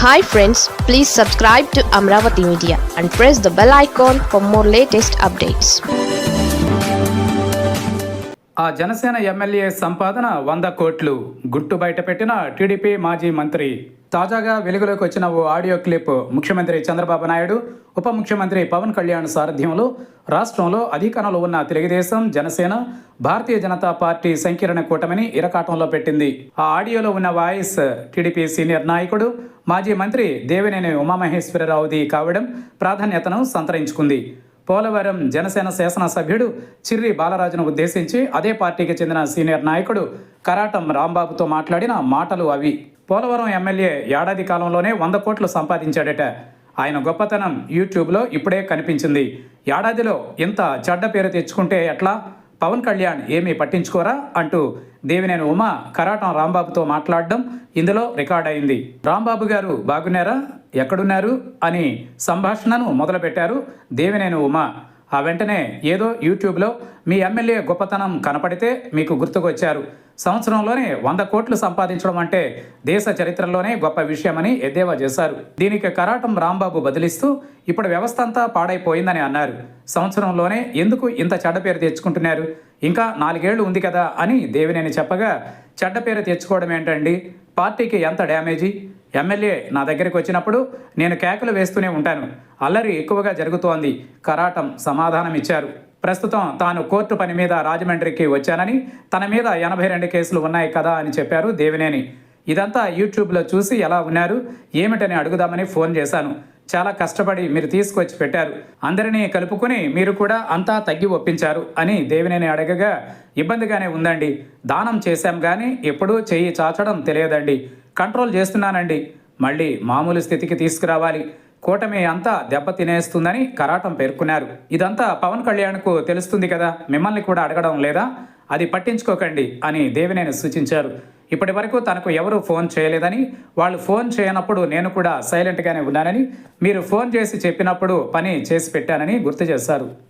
Hi friends please subscribe to Amaravati media and press the bell icon for more latest updates ఆ Janasena MLA సంపాదన వంద కోట్లు. గుట్టు బయటపెట్టిన TDP మాజీ మంత్రి తాజాగా వెలుగులోకి వచ్చిన ఓ ఆడియో క్లిప్ ముఖ్యమంత్రి చంద్రబాబు నాయుడు ఉప ముఖ్యమంత్రి పవన్ కళ్యాణ్ సారథ్యంలో రాష్ట్రంలో అధికారంలో ఉన్న తెలుగుదేశం జనసేన భారతీయ జనతా పార్టీ సంకీర్ణ కూటమిని ఇరకాటంలో పెట్టింది. ఆ ఆడియోలో ఉన్న వాయిస్ టీడీపీ సీనియర్ నాయకుడు మాజీ మంత్రి దేవినేని ఉమామహేశ్వరరావుది కావడం ప్రాధాన్యతను సంతరించుకుంది. పోలవరం జనసేన శాసనసభ్యుడు చిర్రి బాలరాజును ఉద్దేశించి అదే పార్టీకి చెందిన సీనియర్ నాయకుడు కరాటం రాంబాబుతో మాట్లాడిన మాటలు అవి. పోలవరం ఎమ్మెల్యే ఏడాది కాలంలోనే వంద కోట్లు సంపాదించాడట. ఆయన గొప్పతనం యూట్యూబ్లో ఇప్పుడే కనిపించింది. ఏడాదిలో ఇంత చెడ్డ పేరు తెచ్చుకుంటే ఎట్లా? పవన్ కళ్యాణ్ ఏమీ పట్టించుకోరా? అంటూ దేవినేని ఉమ కరాటం రాంబాబుతో మాట్లాడడం ఇందులో రికార్డ్ అయింది. రాంబాబు గారు బాగున్నారా? ఎక్కడున్నారు? అని సంభాషణను మొదలుపెట్టారు దేవినేని ఉమ. ఆ వెంటనే ఏదో యూట్యూబ్లో మీ ఎమ్మెల్యే గొప్పతనం కనపడితే మీకు గుర్తుకొచ్చారు. సంవత్సరంలోనే వంద కోట్లు సంపాదించడం అంటే దేశ చరిత్రలోనే గొప్ప విషయమని ఎద్దేవా చేశారు. దీనికి కరాటం రాంబాబు బదిలిస్తూ ఇప్పుడు వ్యవస్థ అంతా పాడైపోయిందని అన్నారు. సంవత్సరంలోనే ఎందుకు ఇంత చెడ్డ పేరు తెచ్చుకుంటున్నారు? ఇంకా నాలుగేళ్ళు ఉంది కదా అని దేవినేని చెప్పగా చెడ్డ పేరు తెచ్చుకోవడం ఏంటండి? పార్టీకి ఎంత డ్యామేజీ? ఎమ్మెల్యే నా దగ్గరికి వచ్చినప్పుడు నేను కేకలు వేస్తూనే ఉంటాను. అల్లరి ఎక్కువగా జరుగుతోంది. కరాటం సమాధానం ఇచ్చారు ప్రస్తుతం తాను కోర్టు పని మీద రాజమండ్రికి వచ్చానని తన మీద ఎనభై రెండు కేసులు ఉన్నాయి కదా అని చెప్పారు దేవినేని. ఇదంతా యూట్యూబ్లో చూసి ఎలా ఉన్నారు ఏమిటని అడుగుదామని ఫోన్ చేశాను. చాలా కష్టపడి మీరు తీసుకొచ్చి పెట్టారు. అందరినీ కలుపుకొని మీరు కూడా అంతా తగ్గి ఒప్పించారు అని దేవినేని అడగగా ఇబ్బందిగానే ఉందండి. దానం చేశాం కానీ ఎప్పుడూ చెయ్యి చాచడం తెలియదండి. కంట్రోల్ చేస్తున్నానండి. మళ్ళీ మామూలు స్థితికి తీసుకురావాలి. కూటమి అంతా దెబ్బతినేస్తుందని కరాటం పేర్కొన్నారు. ఇదంతా పవన్ కళ్యాణ్కు తెలుస్తుంది కదా మిమ్మల్ని కూడా అడగడం లేదా? అది పట్టించుకోకండి అని దేవినేని సూచించారు. ఇప్పటి వరకు తనకు ఎవరూ ఫోన్ చేయలేదని వాళ్ళు ఫోన్ చేయనప్పుడు నేను కూడా సైలెంట్గానే ఉన్నానని మీరు ఫోన్ చేసి చెప్పినప్పుడు పని చేసి పెట్టానని గుర్తు చేశారు.